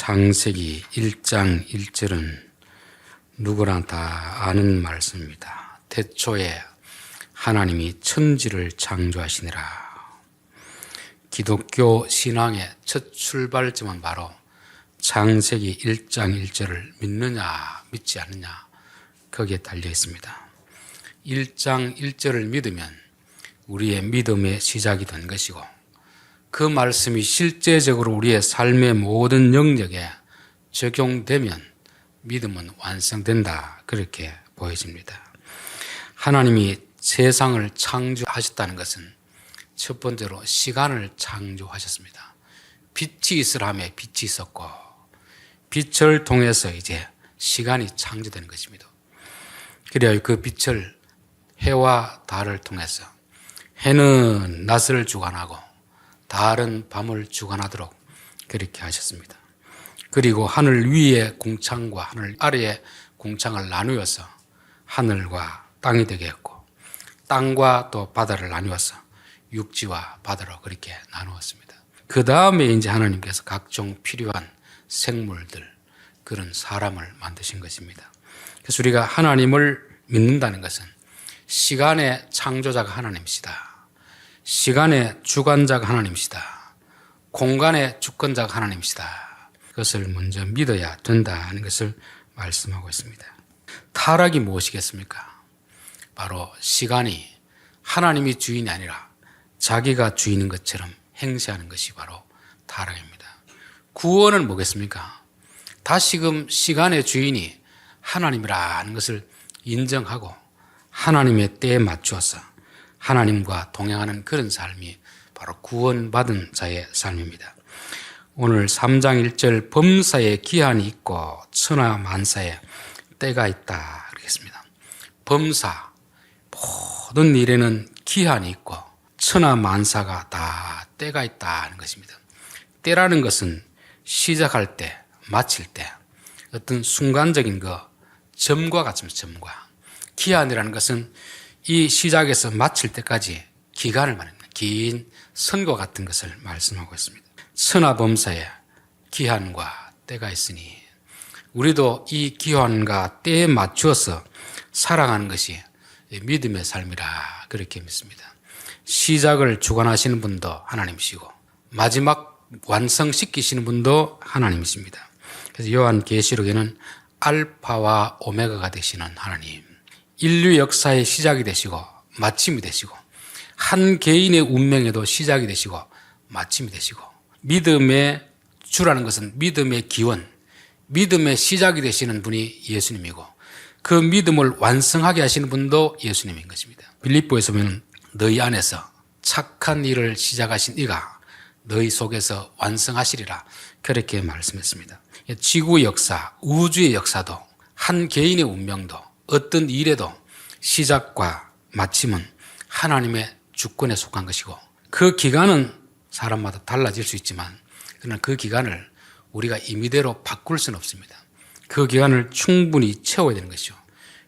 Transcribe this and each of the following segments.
창세기 1장 1절은 누구나 다 아는 말씀입니다. 태초에 하나님이 천지를 창조하시니라. 기독교 신앙의 첫 출발점은 바로 창세기 1장 1절을 믿느냐, 믿지 않느냐, 거기에 달려 있습니다. 1장 1절을 믿으면 우리의 믿음의 시작이 된 것이고, 그 말씀이 실제적으로 우리의 삶의 모든 영역에 적용되면 믿음은 완성된다. 그렇게 보여집니다. 하나님이 세상을 창조하셨다는 것은 첫 번째로 시간을 창조하셨습니다. 빛이 있으라며 빛이 있었고, 빛을 통해서 이제 시간이 창조되는 것입니다. 그래야 그 빛을 해와 달을 통해서 해는 낮을 주관하고 달은 밤을 주관하도록 그렇게 하셨습니다. 그리고 하늘 위의 궁창과 하늘 아래의 궁창을 나누어서 하늘과 땅이 되게 했고 땅과 또 바다를 나누어서 육지와 바다로 그렇게 나누었습니다. 그 다음에 이제 하나님께서 각종 필요한 생물들 그런 사람을 만드신 것입니다. 그래서 우리가 하나님을 믿는다는 것은 시간의 창조자가 하나님이시다. 시간의 주관자가 하나님이시다. 공간의 주권자가 하나님이시다. 그것을 먼저 믿어야 된다는 것을 말씀하고 있습니다. 타락이 무엇이겠습니까? 바로 시간이 하나님이 주인이 아니라 자기가 주인인 것처럼 행세하는 것이 바로 타락입니다. 구원은 뭐겠습니까? 다시금 시간의 주인이 하나님이라는 것을 인정하고 하나님의 때에 맞추어서 하나님과 동행하는 그런 삶이 바로 구원받은 자의 삶입니다. 오늘 3장 1절 범사에 기한이 있고 천하 만사에 때가 있다 그러겠습니다. 범사 모든 일에는 기한이 있고 천하 만사가 다 때가 있다는 것입니다. 때라는 것은 시작할 때, 마칠 때 어떤 순간적인 그 점과 같습니다. 점과 기한이라는 것은 이 시작에서 마칠 때까지 기간을 말합니다. 긴 선과 같은 것을 말씀하고 있습니다. 천하범사에 기한과 때가 있으니 우리도 이 기한과 때에 맞추어서 살아가는 것이 믿음의 삶이라 그렇게 믿습니다. 시작을 주관하시는 분도 하나님이시고 마지막 완성시키시는 분도 하나님이십니다. 그래서 요한 계시록에는 알파와 오메가가 되시는 하나님, 인류 역사의 시작이 되시고 마침이 되시고 한 개인의 운명에도 시작이 되시고 마침이 되시고 믿음의 주라는 것은 믿음의 기원, 믿음의 시작이 되시는 분이 예수님이고 그 믿음을 완성하게 하시는 분도 예수님인 것입니다. 빌립보에서 보면 너희 안에서 착한 일을 시작하신 이가 너희 속에서 완성하시리라 그렇게 말씀했습니다. 지구 역사, 우주의 역사도 한 개인의 운명도 어떤 일에도 시작과 마침은 하나님의 주권에 속한 것이고 그 기간은 사람마다 달라질 수 있지만 그러나 그 기간을 우리가 임의대로 바꿀 수는 없습니다. 그 기간을 충분히 채워야 되는 것이죠.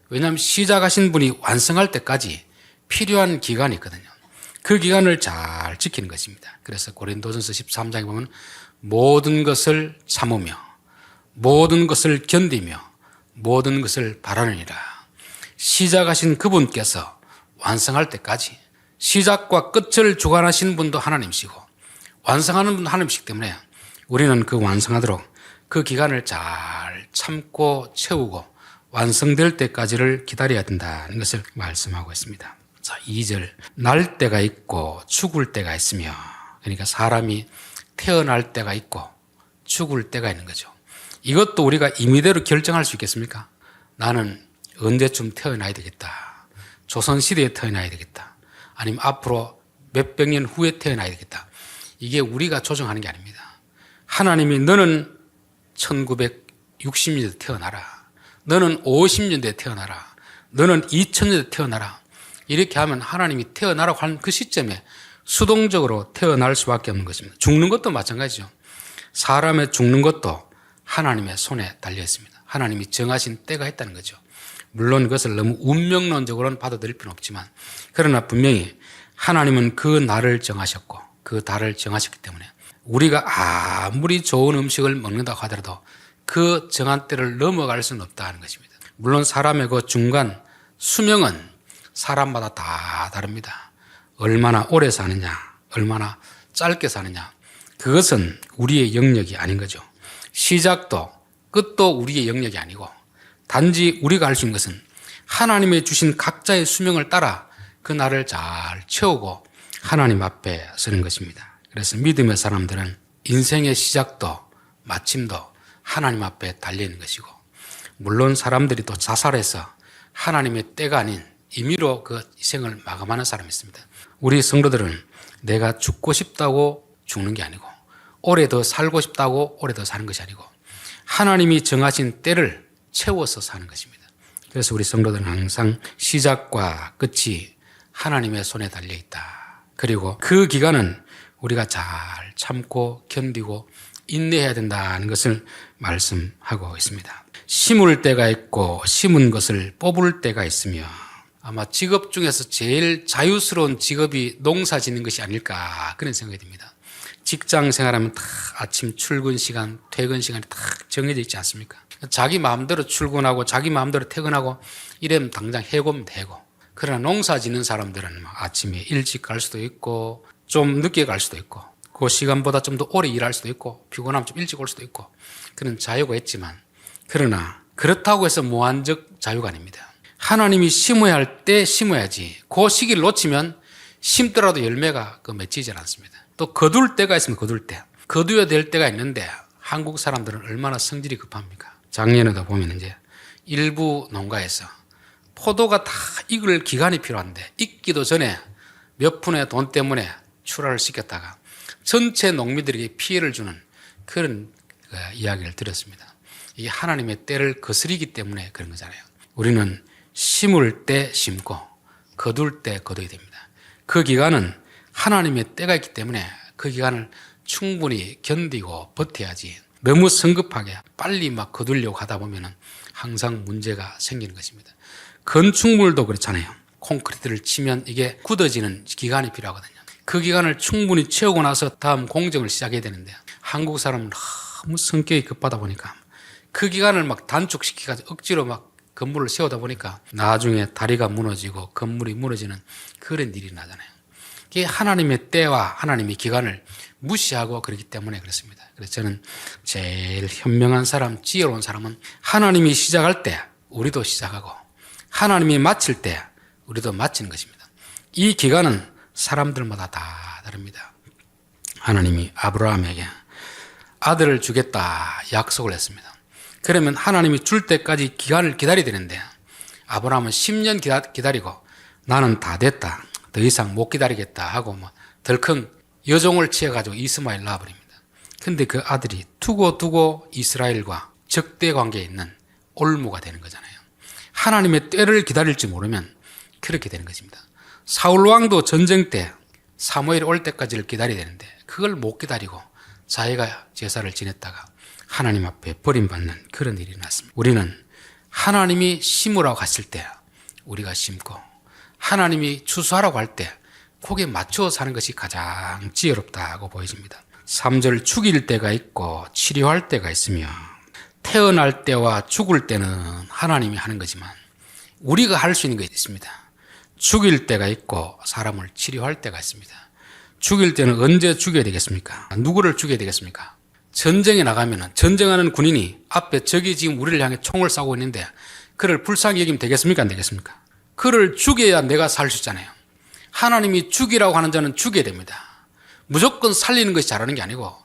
왜냐하면 시작하신 분이 완성할 때까지 필요한 기간이 있거든요. 그 기간을 잘 지키는 것입니다. 그래서 고린도전서 13장에 보면 모든 것을 참으며 모든 것을 견디며 모든 것을 바라느니라. 시작하신 그분께서 완성할 때까지 시작과 끝을 주관하신 분도 하나님이시고 완성하는 분도 하나님이시기 때문에 우리는 그 완성하도록 그 기간을 잘 참고 채우고 완성될 때까지를 기다려야 된다는 것을 말씀하고 있습니다. 자, 2절. 날 때가 있고 죽을 때가 있으며 그러니까 사람이 태어날 때가 있고 죽을 때가 있는 거죠. 이것도 우리가 임의대로 결정할 수 있겠습니까? 나는 언제쯤 태어나야 되겠다. 조선시대에 태어나야 되겠다. 아니면 앞으로 몇백 년 후에 태어나야 되겠다. 이게 우리가 조정하는 게 아닙니다. 하나님이 너는 1960년대 태어나라. 너는 50년대에 태어나라. 너는 2000년대에 태어나라. 이렇게 하면 하나님이 태어나라고 하는 그 시점에 수동적으로 태어날 수밖에 없는 것입니다. 죽는 것도 마찬가지죠. 사람의 죽는 것도 하나님의 손에 달려 있습니다. 하나님이 정하신 때가 있다는 거죠. 물론 그것을 너무 운명론적으로는 받아들일 필요는 없지만 그러나 분명히 하나님은 그 날을 정하셨고 그 달을 정하셨기 때문에 우리가 아무리 좋은 음식을 먹는다고 하더라도 그 정한 때를 넘어갈 수는 없다 하는 것입니다. 물론 사람의 그 중간 수명은 사람마다 다 다릅니다. 얼마나 오래 사느냐, 얼마나 짧게 사느냐, 그것은 우리의 영역이 아닌 거죠. 시작도 끝도 우리의 영역이 아니고 단지 우리가 할 수 있는 것은 하나님의 주신 각자의 수명을 따라 그 날을 잘 채우고 하나님 앞에 서는 것입니다. 그래서 믿음의 사람들은 인생의 시작도 마침도 하나님 앞에 달려 있는 것이고 물론 사람들이 또 자살해서 하나님의 때가 아닌 임의로 그 생을 마감하는 사람이 있습니다. 우리 성도들은 내가 죽고 싶다고 죽는 게 아니고 오래 더 살고 싶다고 오래 더 사는 것이 아니고 하나님이 정하신 때를 채워서 사는 것입니다. 그래서 우리 성도들은 항상 시작과 끝이 하나님의 손에 달려 있다. 그리고 그 기간은 우리가 잘 참고 견디고 인내해야 된다는 것을 말씀하고 있습니다. 심을 때가 있고 심은 것을 뽑을 때가 있으며 아마 직업 중에서 제일 자유스러운 직업이 농사 짓는 것이 아닐까 그런 생각이 듭니다. 직장 생활하면 다 아침 출근 시간, 퇴근 시간이 딱 정해져 있지 않습니까? 자기 마음대로 출근하고 자기 마음대로 퇴근하고 이러면 당장 해고면 되고 그러나 농사 짓는 사람들은 막 아침에 일찍 갈 수도 있고 좀 늦게 갈 수도 있고 그 시간보다 좀 더 오래 일할 수도 있고 피곤하면 좀 일찍 올 수도 있고 그런 자유가 있지만 그러나 그렇다고 해서 무한적 자유가 아닙니다. 하나님이 심어야 할 때 심어야지 그 시기를 놓치면 심더라도 열매가 그 맺히지 않습니다. 또 거둘 때가 있으면 거둘 때 거두어야 될 때가 있는데 한국 사람들은 얼마나 성질이 급합니까? 작년에도 보면 이제 일부 농가에서 포도가 다 익을 기간이 필요한데 익기도 전에 몇 푼의 돈 때문에 출하를 시켰다가 전체 농민들에게 피해를 주는 그런 그 이야기를 들었습니다. 이게 하나님의 때를 거스리기 때문에 그런 거잖아요. 우리는 심을 때 심고 거둘 때 거둬야 됩니다. 그 기간은 하나님의 때가 있기 때문에 그 기간을 충분히 견디고 버텨야지 너무 성급하게 빨리 막 거두려고 하다 보면 항상 문제가 생기는 것입니다. 건축물도 그렇잖아요. 콘크리트를 치면 이게 굳어지는 기간이 필요하거든요. 그 기간을 충분히 채우고 나서 다음 공정을 시작해야 되는데 한국 사람은 너무 성격이 급하다 보니까 그 기간을 막 단축시켜가지고 억지로 막 건물을 세우다 보니까 나중에 다리가 무너지고 건물이 무너지는 그런 일이 나잖아요. 이게 하나님의 때와 하나님의 기간을 무시하고 그렇기 때문에 그렇습니다. 그래서 저는 제일 현명한 사람, 지혜로운 사람은 하나님이 시작할 때 우리도 시작하고 하나님이 마칠 때 우리도 마치는 것입니다. 이 기간은 사람들마다 다 다릅니다. 하나님이 아브라함에게 아들을 주겠다 약속을 했습니다. 그러면 하나님이 줄 때까지 기간을 기다려야 되는데 아브라함은 10년 기다리고 나는 다 됐다. 더 이상 못 기다리겠다 하고 뭐 덜컹 여종을 취해가지고 이스마엘 낳아버립니다. 근데 그 아들이 두고두고 이스라엘과 적대 관계에 있는 올무가 되는 거잖아요. 하나님의 때를 기다릴지 모르면 그렇게 되는 것입니다. 사울 왕도 전쟁 때 사무엘이 올 때까지를 기다려야 되는데 그걸 못 기다리고 자기가 제사를 지냈다가 하나님 앞에 버림받는 그런 일이 났습니다. 우리는 하나님이 심으라고 했을 때 우리가 심고 하나님이 추수하라고 할 때 거기에 맞춰 사는 것이 가장 지혜롭다고 보여집니다. 3절 죽일 때가 있고 치료할 때가 있으며 태어날 때와 죽을 때는 하나님이 하는 거지만 우리가 할 수 있는 게 있습니다. 죽일 때가 있고 사람을 치료할 때가 있습니다. 죽일 때는 언제 죽여야 되겠습니까? 누구를 죽여야 되겠습니까? 전쟁에 나가면 전쟁하는 군인이 앞에 적이 지금 우리를 향해 총을 쏴고 있는데 그를 불쌍히 여기면 되겠습니까? 안 되겠습니까? 그를 죽여야 내가 살 수 있잖아요. 하나님이 죽이라고 하는 자는 죽여야 됩니다. 무조건 살리는 것이 잘하는 게 아니고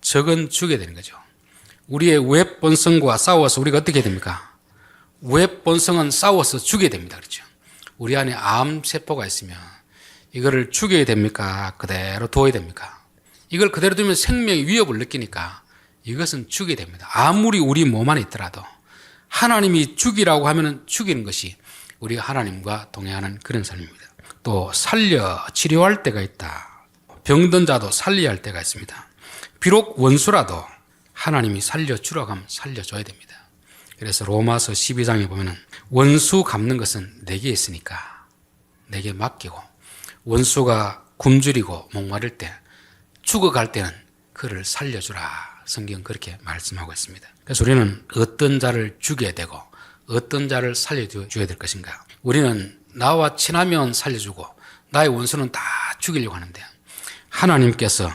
적은 죽여야 되는 거죠. 우리의 외 본성과 싸워서 우리가 어떻게 됩니까? 외 본성은 싸워서 죽여야 됩니다. 그렇죠? 우리 안에 암 세포가 있으면 이거를 죽여야 됩니까? 그대로 둬야 됩니까? 이걸 그대로 두면 생명의 위협을 느끼니까 이것은 죽여야 됩니다. 아무리 우리 몸 안에 있더라도 하나님이 죽이라고 하면 죽이는 것이 우리가 하나님과 동행하는 그런 삶입니다. 또 살려 치료할 때가 있다. 병든 자도 살려야 할 때가 있습니다. 비록 원수라도 하나님이 살려주라고 하면 살려줘야 됩니다. 그래서 로마서 12장에 보면 원수 갚는 것은 내게 있으니까 내게 맡기고 원수가 굶주리고 목마를 때 죽어갈 때는 그를 살려주라. 성경 그렇게 말씀하고 있습니다. 그래서 우리는 어떤 자를 죽여야 되고 어떤 자를 살려줘야 될 것인가. 우리는 나와 친하면 살려주고 나의 원수는 다 죽이려고 하는데 하나님께서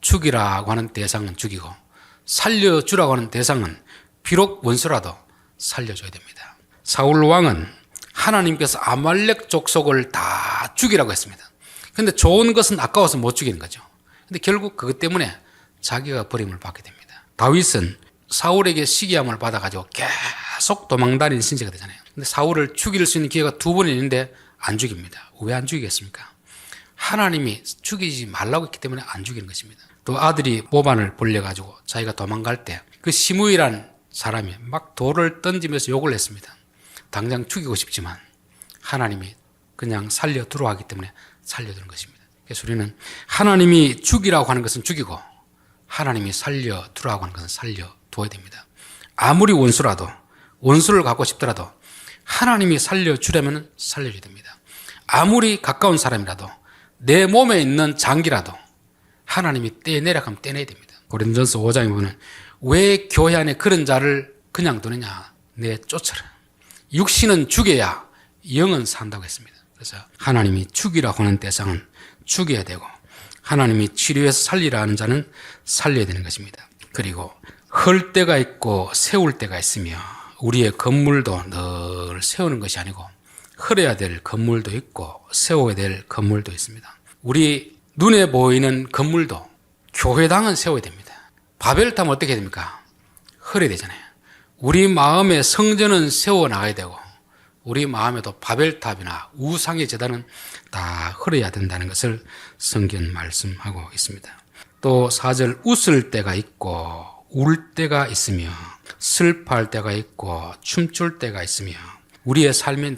죽이라고 하는 대상은 죽이고 살려주라고 하는 대상은 비록 원수라도 살려줘야 됩니다. 사울 왕은 하나님께서 아말렉 족속을 다 죽이라고 했습니다. 근데 좋은 것은 아까워서 못 죽이는 거죠. 근데 결국 그것 때문에 자기가 버림을 받게 됩니다. 다윗은 사울에게 시기함을 받아가지고 계속 도망다니는 신세가 되잖아요. 근데 사울을 죽일 수 있는 기회가 두 번 있는데 안 죽입니다. 왜 안 죽이겠습니까? 하나님이 죽이지 말라고 했기 때문에 안 죽이는 것입니다. 또 아들이 모반을 벌려가지고 자기가 도망갈 때 그 시무이란 사람이 막 돌을 던지면서 욕을 했습니다. 당장 죽이고 싶지만 하나님이 그냥 살려두라 하기 때문에 살려두는 것입니다. 그래서 우리는 하나님이 죽이라고 하는 것은 죽이고 하나님이 살려 두라고 하는 것은 살려 두어야 됩니다. 아무리 원수라도 원수를 갖고 싶더라도 하나님이 살려주려면 살려줘야 됩니다. 아무리 가까운 사람이라도 내 몸에 있는 장기라도 하나님이 떼내라 하면 떼내야 됩니다. 고린전서 5장에 보면 왜 교회 안에 그런 자를 그냥 두느냐 내 쫓아라. 육신은 죽여야 영은 산다고 했습니다. 그래서 하나님이 죽이라고 하는 대상은 죽여야 되고 하나님이 치료해서 살리라 하는 자는 살려야 되는 것입니다. 그리고 헐 때가 있고 세울 때가 있으며 우리의 건물도 늘 세우는 것이 아니고 헐어야 될 건물도 있고 세워야 될 건물도 있습니다. 우리 눈에 보이는 건물도 교회당은 세워야 됩니다. 바벨탑은 어떻게 됩니까? 헐어야 되잖아요. 우리 마음의 성전은 세워 나가야 되고 우리 마음에도 바벨탑이나 우상의 재단은 다 헐어야 된다는 것을 성경 말씀하고 있습니다. 또 4절 웃을 때가 있고 울 때가 있으며 슬퍼할 때가 있고 춤출 때가 있으며 우리의 삶에 늘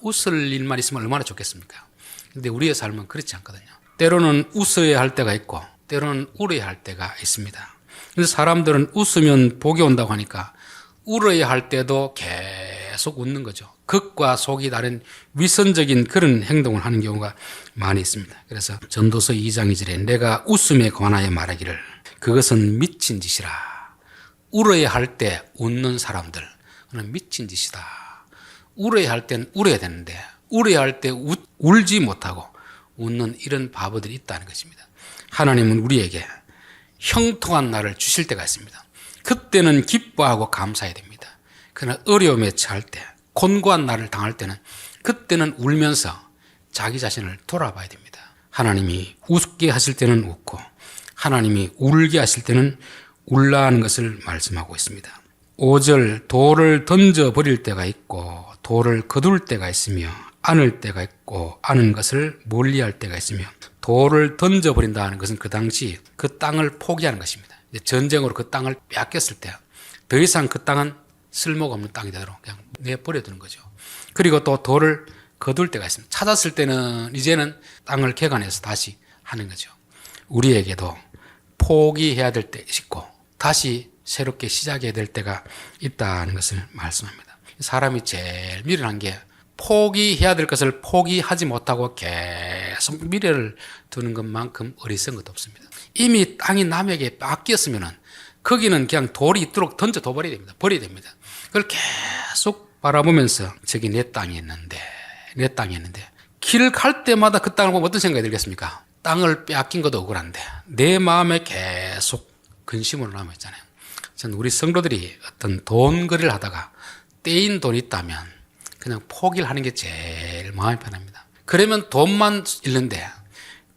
웃을 일만 있으면 얼마나 좋겠습니까? 근데 우리의 삶은 그렇지 않거든요. 때로는 웃어야 할 때가 있고 때로는 울어야 할 때가 있습니다. 그래서 사람들은 웃으면 복이 온다고 하니까 울어야 할 때도 계속 웃는 거죠. 극과 속이 다른 위선적인 그런 행동을 하는 경우가 많이 있습니다. 그래서 전도서 2장 2절에 내가 웃음에 관하여 말하기를 그것은 미친 짓이라. 울어야 할 때 웃는 사람들, 그는 미친 짓이다. 울어야 할 땐 울어야 되는데, 울어야 할 때 울지 못하고 웃는 이런 바보들이 있다는 것입니다. 하나님은 우리에게 형통한 날을 주실 때가 있습니다. 그때는 기뻐하고 감사해야 됩니다. 그러나 어려움에 처할 때, 곤고한 날을 당할 때는 그때는 울면서 자기 자신을 돌아봐야 됩니다. 하나님이 웃게 하실 때는 웃고 하나님이 울게 하실 때는 울라 하는 것을 말씀하고 있습니다. 5절 돌을 던져 버릴 때가 있고 돌을 거둘 때가 있으며 안을 때가 있고 아는 것을 멀리할 때가 있으며 돌을 던져 버린다는 것은 그 당시 그 땅을 포기하는 것입니다. 전쟁으로 그 땅을 빼앗겼을 때 더 이상 그 땅은 쓸모가 없는 땅이 되도록 그냥 내버려두는 거죠. 그리고 또 돌을 거둘 때가 있습니다. 찾았을 때는 이제는 땅을 개간해서 다시 하는 거죠. 우리에게도 포기해야 될 때 있고 다시 새롭게 시작해야 될 때가 있다는 것을 말씀합니다. 사람이 제일 미련한 게 포기해야 될 것을 포기하지 못하고 계속 미래를 두는 것만큼 어리석은 것도 없습니다. 이미 땅이 남에게 뺏겼으면은 거기는 그냥 돌이 있도록 던져 둬 버려야 됩니다. 버려야 됩니다. 그걸 계속 바라보면서 저기 내 땅이 있는데, 내 땅이 있는데, 길을 갈 때마다 그 땅을 보면 어떤 생각이 들겠습니까? 땅을 빼앗긴 것도 억울한데, 내 마음에 계속 근심으로 남아 있잖아요. 저는 우리 성도들이 어떤 돈 거래를 하다가 떼인 돈이 있다면 그냥 포기를 하는 게 제일 마음이 편합니다. 그러면 돈만 잃는데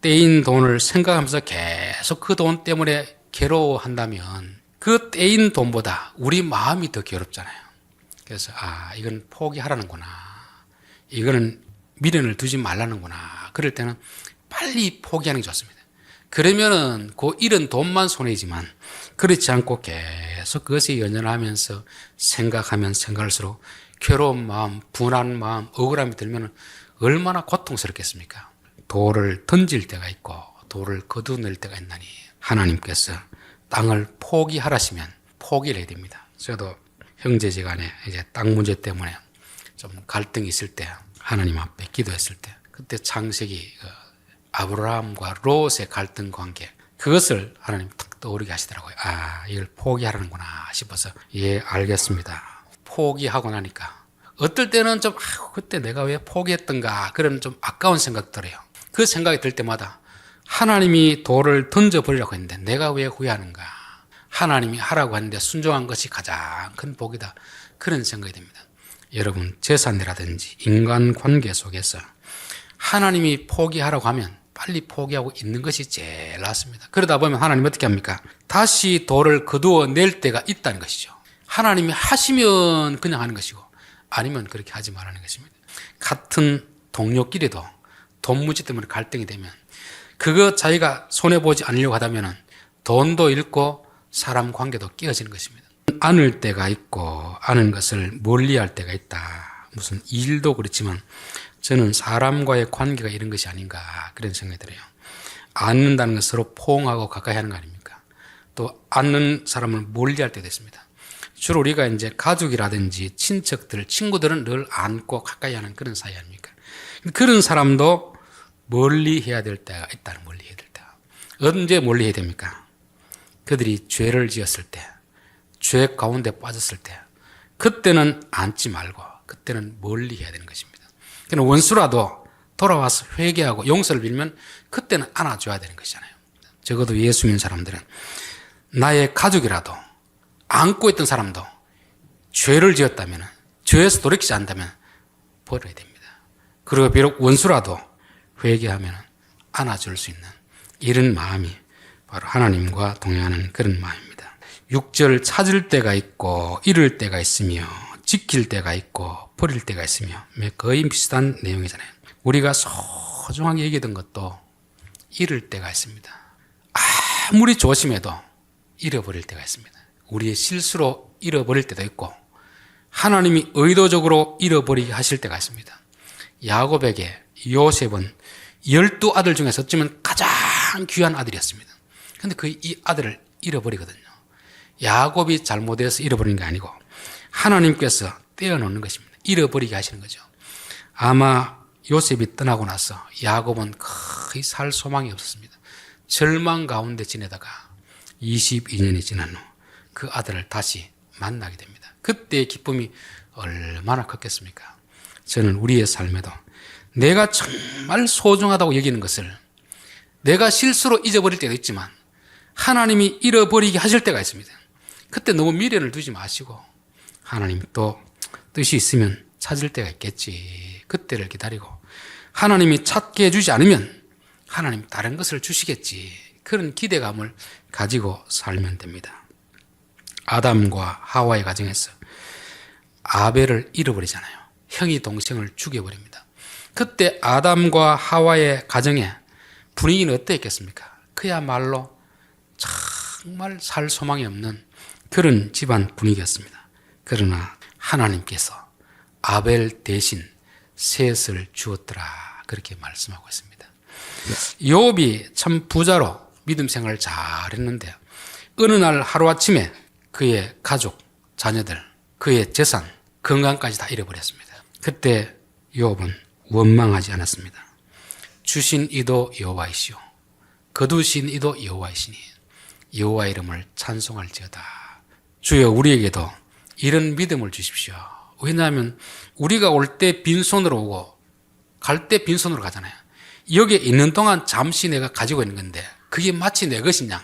떼인 돈을 생각하면서 계속 그 돈 때문에 괴로워한다면 그 떼인 돈보다 우리 마음이 더 괴롭잖아요. 그래서 아 이건 포기하라는구나. 이거는 미련을 두지 말라는구나. 그럴 때는 빨리 포기하는 게 좋습니다. 그러면은 그 잃은 돈만 손해지만 그렇지 않고 계속 그것에 연연하면서 생각하면 생각할수록 괴로운 마음, 분한 마음, 억울함이 들면 얼마나 고통스럽겠습니까? 돌을 던질 때가 있고 돌을 거두낼 때가 있나니 하나님께서 땅을 포기하라시면 포기를 해야 됩니다. 저도 형제지간에 이제 땅 문제 때문에 좀 갈등이 있을 때 하나님 앞에 기도했을 때 그때 창세기 그 아브라함과 롯의 갈등 관계 그것을 하나님 탁 떠오르게 하시더라고요. 아, 이걸 포기하라는구나 싶어서 예, 알겠습니다. 포기하고 나니까 어떨 때는 좀 아, 그때 내가 왜 포기했던가 그런 좀 아까운 생각 들어요. 그 생각이 들 때마다 하나님이 돌을 던져버리라고 했는데 내가 왜 후회하는가? 하나님이 하라고 했는데 순종한 것이 가장 큰 복이다. 그런 생각이 듭니다. 여러분, 재산이라든지 인간 관계 속에서 하나님이 포기하라고 하면 빨리 포기하고 있는 것이 제일 낫습니다. 그러다 보면 하나님 어떻게 합니까? 다시 돌을 거두어 낼 때가 있다는 것이죠. 하나님이 하시면 그냥 하는 것이고 아니면 그렇게 하지 말라는 것입니다. 같은 동료끼리도 돈 문제 때문에 갈등이 되면 그거 자기가 손해보지 않으려고 하다면 돈도 잃고 사람 관계도 깨어지는 것입니다. 안을 때가 있고 아는 것을 멀리할 때가 있다. 무슨 일도 그렇지만 저는 사람과의 관계가 이런 것이 아닌가 그런 생각이 들어요. 안는다는 건 서로 포옹하고 가까이 하는 거 아닙니까? 또 안는 사람을 멀리할 때도 있습니다. 주로 우리가 이제 가족이라든지 친척들, 친구들은 늘 안고 가까이 하는 그런 사이 아닙니까? 그런 사람도 멀리 해야 될 때가 있다는 멀리 해야 될 때가. 언제 멀리 해야 됩니까? 그들이 죄를 지었을 때, 죄 가운데 빠졌을 때, 그때는 안지 말고, 그때는 멀리 해야 되는 것입니다. 그는 원수라도 돌아와서 회개하고 용서를 빌면 그때는 안아줘야 되는 것이잖아요. 적어도 예수 믿는 사람들은 나의 가족이라도 안고 있던 사람도 죄를 지었다면, 죄에서 돌이키지 않다면 버려야 됩니다. 그리고 비록 원수라도 회개하면 안아줄 수 있는 이런 마음이 바로 하나님과 동행하는 그런 마음입니다. 6절 찾을 때가 있고 잃을 때가 있으며 지킬 때가 있고 버릴 때가 있으며 거의 비슷한 내용이잖아요. 우리가 소중하게 여기던 것도 잃을 때가 있습니다. 아무리 조심해도 잃어버릴 때가 있습니다. 우리의 실수로 잃어버릴 때도 있고 하나님이 의도적으로 잃어버리게 하실 때가 있습니다. 야곱에게 요셉은 열두 아들 중에서 어쩌면 가장 귀한 아들이었습니다. 근데 그 이 아들을 잃어버리거든요. 야곱이 잘못해서 잃어버린 게 아니고 하나님께서 떼어놓는 것입니다. 잃어버리게 하시는 거죠. 아마 요셉이 떠나고 나서 야곱은 거의 살 소망이 없었습니다. 절망 가운데 지내다가 22년이 지난 후 그 아들을 다시 만나게 됩니다. 그때의 기쁨이 얼마나 컸겠습니까? 저는 우리의 삶에도 내가 정말 소중하다고 여기는 것을 내가 실수로 잊어버릴 때도 있지만 하나님이 잃어버리게 하실 때가 있습니다. 그때 너무 미련을 두지 마시고 하나님 또 뜻이 있으면 찾을 때가 있겠지. 그때를 기다리고 하나님이 찾게 해주지 않으면 하나님 다른 것을 주시겠지. 그런 기대감을 가지고 살면 됩니다. 아담과 하와의 가정에서 아벨을 잃어버리잖아요. 형이 동생을 죽여버립니다. 그때 아담과 하와의 가정에 분위기는 어땠겠습니까? 그야말로 정말 살 소망이 없는 그런 집안 분위기였습니다. 그러나 하나님께서 아벨 대신 셋을 주었더라 그렇게 말씀하고 있습니다. 욥이 참 부자로 믿음 생활을 잘 했는데 어느 날 하루아침에 그의 가족, 자녀들, 그의 재산, 건강까지 다 잃어버렸습니다. 그때 욥은 원망하지 않았습니다. 주신 이도 여호와이시오. 거두신 이도 여호와이시니 여호와 이름을 찬송할지어다. 주여 우리에게도 이런 믿음을 주십시오. 왜냐하면 우리가 올 때 빈손으로 오고 갈 때 빈손으로 가잖아요. 여기에 있는 동안 잠시 내가 가지고 있는 건데 그게 마치 내 것이냐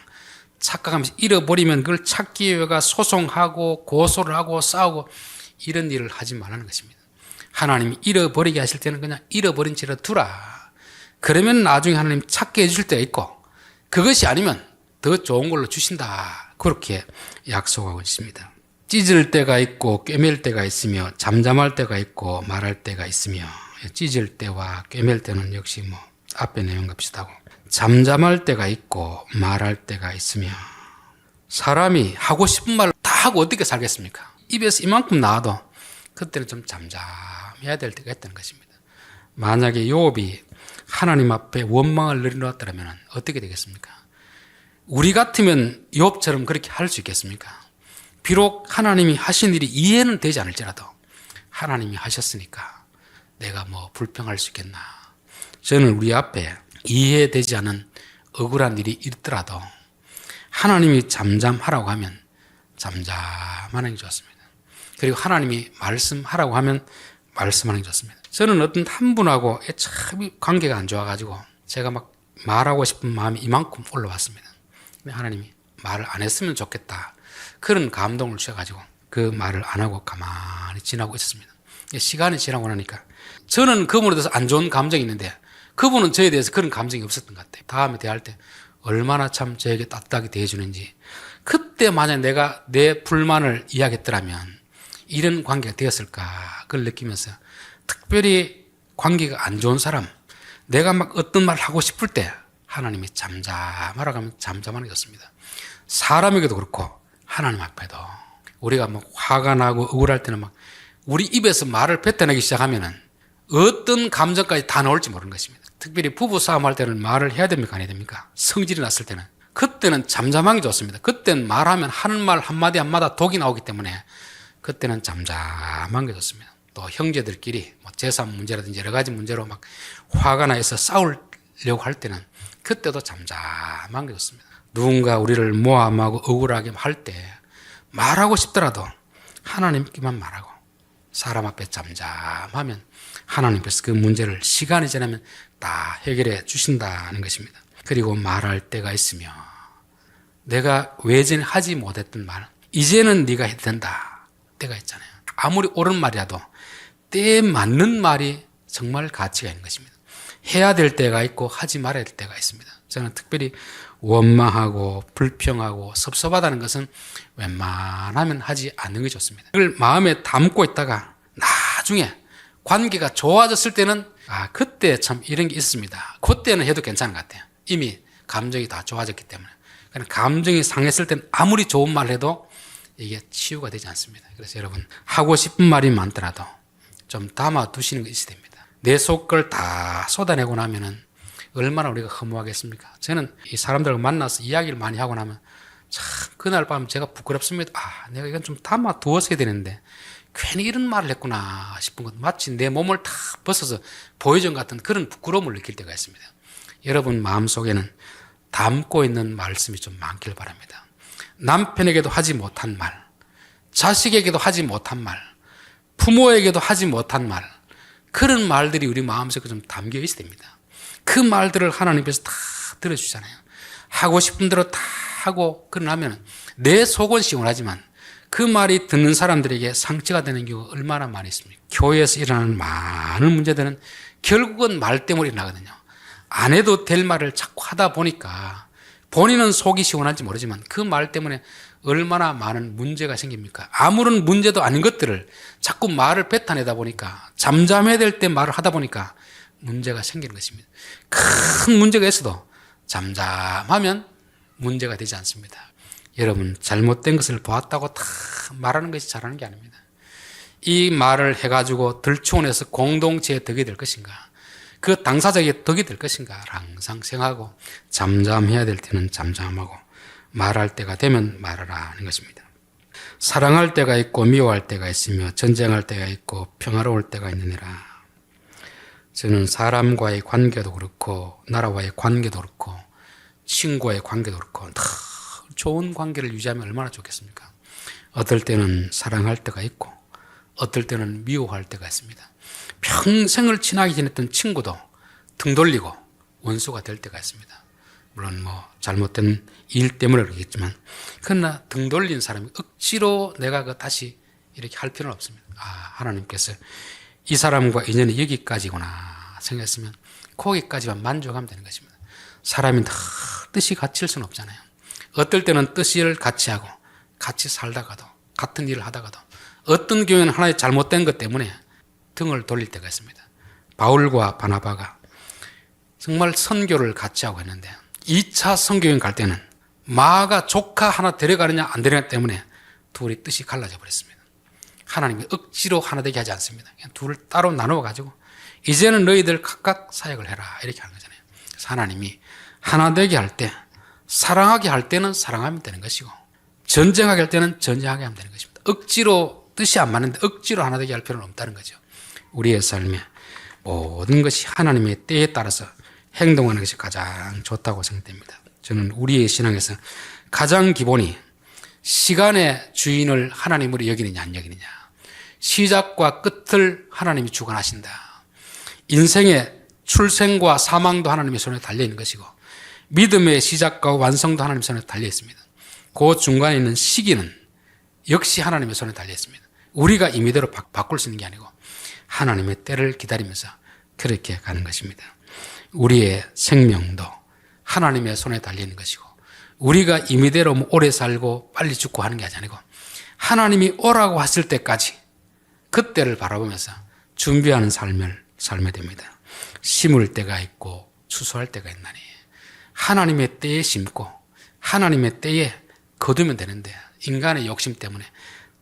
착각하면서 잃어버리면 그걸 찾기 위해가 소송하고 고소를 하고 싸우고 이런 일을 하지 말라는 것입니다. 하나님이 잃어버리게 하실 때는 그냥 잃어버린 채로 두라. 그러면 나중에 하나님 찾게 해줄 때가 있고 그것이 아니면 더 좋은 걸로 주신다. 그렇게 약속하고 있습니다. 찢을 때가 있고 꿰맬 때가 있으며 잠잠할 때가 있고 말할 때가 있으며 찢을 때와 꿰맬 때는 역시 뭐 앞에 내용과 비슷하고 잠잠할 때가 있고 말할 때가 있으며 사람이 하고 싶은 말 다 하고 어떻게 살겠습니까? 입에서 이만큼 나와도 그때는 좀 잠잠해야 될 때가 있다는 것입니다. 만약에 요업이 하나님 앞에 원망을 내려놓았다면 어떻게 되겠습니까? 우리 같으면 욥처럼 그렇게 할 수 있겠습니까? 비록 하나님이 하신 일이 이해는 되지 않을지라도 하나님이 하셨으니까 내가 뭐 불평할 수 있겠나. 저는 우리 앞에 이해되지 않은 억울한 일이 있더라도 하나님이 잠잠하라고 하면 잠잠하는 게 좋습니다. 그리고 하나님이 말씀하라고 하면 말씀하는 게 좋습니다. 저는 어떤 한 분하고 참 관계가 안 좋아가지고 제가 막 말하고 싶은 마음이 이만큼 올라왔습니다. 하나님이 말을 안 했으면 좋겠다. 그런 감동을 주셔가지고 그 말을 안 하고 가만히 지나고 있었습니다. 시간이 지나고 나니까 저는 그분에 대해서 안 좋은 감정이 있는데 그분은 저에 대해서 그런 감정이 없었던 것 같아요. 다음에 대할 때 얼마나 참 저에게 따뜻하게 대해주는지 그때 만약 내가 내 불만을 이야기했더라면 이런 관계가 되었을까 그걸 느끼면서 특별히 관계가 안 좋은 사람 내가 막 어떤 말 하고 싶을 때 하나님이 잠잠하라고 하면 잠잠하는 게 좋습니다. 사람에게도 그렇고 하나님 앞에도 우리가 막 화가 나고 억울할 때는 막 우리 입에서 말을 뱉어내기 시작하면은 어떤 감정까지 다 나올지 모르는 것입니다. 특별히 부부 싸움 할 때는 말을 해야 됩니까? 안 해야 됩니까? 성질이 났을 때는. 그때는 잠잠한 게 좋습니다. 그때는 말하면 하는 말 한마디 한마디 독이 나오기 때문에 그때는 잠잠한 게 좋습니다. 또 형제들끼리 뭐 재산 문제라든지 여러 가지 문제로 막 화가 나서 싸우려고 할 때는 그때도 잠잠한 게 좋습니다. 누군가 우리를 모함하고 억울하게 할 때 말하고 싶더라도 하나님께만 말하고 사람 앞에 잠잠하면 하나님께서 그 문제를 시간이 지나면 다 해결해 주신다는 것입니다. 그리고 말할 때가 있으며 내가 외전에 하지 못했던 말 이제는 네가 해도 된다 때가 있잖아요. 아무리 옳은 말이라도 때에 맞는 말이 정말 가치가 있는 것입니다. 해야 될 때가 있고 하지 말아야 될 때가 있습니다. 저는 특별히 원망하고 불평하고 섭섭하다는 것은 웬만하면 하지 않는 게 좋습니다. 그걸 마음에 담고 있다가 나중에 관계가 좋아졌을 때는 아 그때 참 이런 게 있습니다. 그때는 해도 괜찮은 것 같아요. 이미 감정이 다 좋아졌기 때문에. 그러니까 감정이 상했을 때는 아무리 좋은 말 해도 이게 치유가 되지 않습니다. 그래서 여러분 하고 싶은 말이 많더라도 좀 담아 두시는 것이 됩니다. 내 속 걸 다 쏟아내고 나면은 얼마나 우리가 허무하겠습니까? 저는 이 사람들과 만나서 이야기를 많이 하고 나면 참 그날 밤 제가 부끄럽습니다. 아, 내가 이건 좀 담아 두었어야 되는데 괜히 이런 말을 했구나 싶은 것 마치 내 몸을 다 벗어서 보여준 같은 그런 부끄러움을 느낄 때가 있습니다. 여러분 마음속에는 담고 있는 말씀이 좀 많길 바랍니다. 남편에게도 하지 못한 말, 자식에게도 하지 못한 말, 부모에게도 하지 못한 말, 그런 말들이 우리 마음속에 좀 담겨 있어야 됩니다. 그 말들을 하나님께서 다 들어주잖아요. 하고 싶은 대로 다 하고 그러면 내 속은 시원하지만 그 말이 듣는 사람들에게 상처가 되는 경우가 얼마나 많이 있습니까? 교회에서 일어나는 많은 문제들은 결국은 말 때문에 일어나거든요. 안 해도 될 말을 자꾸 하다 보니까 본인은 속이 시원한지 모르지만 그 말 때문에 얼마나 많은 문제가 생깁니까? 아무런 문제도 아닌 것들을 자꾸 말을 뱉어내다 보니까 잠잠해야 될 때 말을 하다 보니까 문제가 생기는 것입니다. 큰 문제가 있어도 잠잠하면 문제가 되지 않습니다. 여러분 잘못된 것을 보았다고 다 말하는 것이 잘하는 게 아닙니다. 이 말을 해가지고 들추어내서 공동체에 덕이 될 것인가 그 당사자에게 덕이 될 것인가 항상 생각하고 잠잠해야 될 때는 잠잠하고 말할 때가 되면 말하라는 것입니다. 사랑할 때가 있고 미워할 때가 있으며 전쟁할 때가 있고 평화로울 때가 있느니라. 저는 사람과의 관계도 그렇고 나라와의 관계도 그렇고 친구와의 관계도 그렇고 다 좋은 관계를 유지하면 얼마나 좋겠습니까? 어떨 때는 사랑할 때가 있고 어떨 때는 미워할 때가 있습니다. 평생을 친하게 지냈던 친구도 등 돌리고 원수가 될 때가 있습니다. 물론 뭐 잘못된 일 때문에 그러겠지만 그러나 등 돌린 사람이 억지로 내가 그 다시 이렇게 할 필요는 없습니다. 아 하나님께서 이 사람과 인연이 여기까지구나 생각했으면 거기까지만 만족하면 되는 것입니다. 사람이 다 뜻이 같을 수는 없잖아요. 어떨 때는 뜻을 같이 하고 같이 살다가도 같은 일을 하다가도 어떤 경우에는 하나의 잘못된 것 때문에 등을 돌릴 때가 있습니다. 바울과 바나바가 정말 선교를 같이 하고 했는데 2차 선교여행 갈 때는 마가 조카 하나 데려가느냐 안 데려가느냐 때문에 둘이 뜻이 갈라져 버렸습니다. 하나님이 억지로 하나 되게 하지 않습니다. 그냥 둘을 따로 나누어 가지고 이제는 너희들 각각 사역을 해라 이렇게 하는 거잖아요. 하나님이 하나 되게 할 때 사랑하게 할 때는 사랑하면 되는 것이고 전쟁하게 할 때는 전쟁하게 하면 되는 것입니다. 억지로 뜻이 안 맞는데 억지로 하나 되게 할 필요는 없다는 거죠. 우리의 삶에 모든 것이 하나님의 때에 따라서 행동하는 것이 가장 좋다고 생각됩니다. 저는 우리의 신앙에서 가장 기본이 시간의 주인을 하나님으로 여기느냐 안 여기느냐. 시작과 끝을 하나님이 주관하신다. 인생의 출생과 사망도 하나님의 손에 달려 있는 것이고 믿음의 시작과 완성도 하나님의 손에 달려 있습니다. 그 중간에 있는 시기는 역시 하나님의 손에 달려 있습니다. 우리가 임의대로 바, 바꿀 수 있는 게 아니고 하나님의 때를 기다리면서 그렇게 가는 것입니다. 우리의 생명도 하나님의 손에 달려 있는 것이고 우리가 임의대로 뭐 오래 살고 빨리 죽고 하는 게 아니고 하나님이 오라고 하실 때까지 그때를 바라보면서 준비하는 삶을 살게 됩니다. 심을 때가 있고 추수할 때가 있나니 하나님의 때에 심고 하나님의 때에 거두면 되는데 인간의 욕심 때문에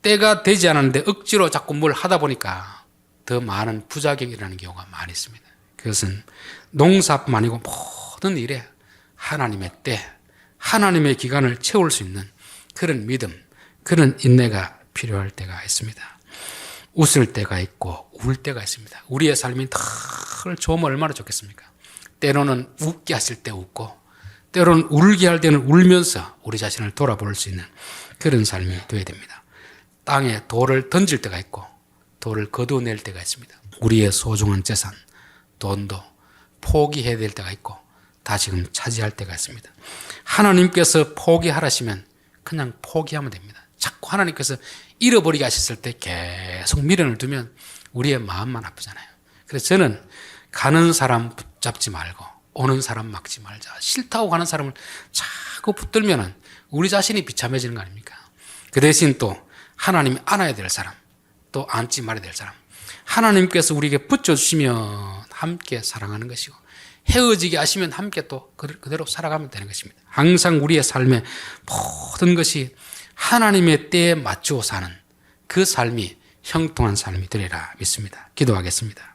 때가 되지 않았는데 억지로 자꾸 뭘 하다 보니까 더 많은 부작용이 일어나는 경우가 많이 있습니다. 그것은 농사뿐 아니고 모든 일에 하나님의 때, 하나님의 기간을 채울 수 있는 그런 믿음, 그런 인내가 필요할 때가 있습니다. 웃을 때가 있고 울 때가 있습니다. 우리의 삶이 늘 좋으면 얼마나 좋겠습니까? 때로는 웃게 하실 때 웃고 때로는 울게 할 때는 울면서 우리 자신을 돌아볼 수 있는 그런 삶이 되어야 됩니다. 땅에 돌을 던질 때가 있고 돌을 거두어낼 때가 있습니다. 우리의 소중한 재산, 돈도 포기해야 될 때가 있고 다시금 차지할 때가 있습니다. 하나님께서 포기하라시면 그냥 포기하면 됩니다. 자꾸 하나님께서 잃어버리게 하셨을 때 계속 미련을 두면 우리의 마음만 아프잖아요. 그래서 저는 가는 사람 붙잡지 말고 오는 사람 막지 말자. 싫다고 가는 사람을 자꾸 붙들면은 우리 자신이 비참해지는 거 아닙니까? 그 대신 또 하나님이 안아야 될 사람, 또 안지 말아야 될 사람. 하나님께서 우리에게 붙여주시면 함께 사랑하는 것이고 헤어지게 하시면 함께 또 그대로 살아가면 되는 것입니다. 항상 우리의 삶의 모든 것이 하나님의 때에 맞추어 사는 그 삶이 형통한 삶이 되리라 믿습니다. 기도하겠습니다.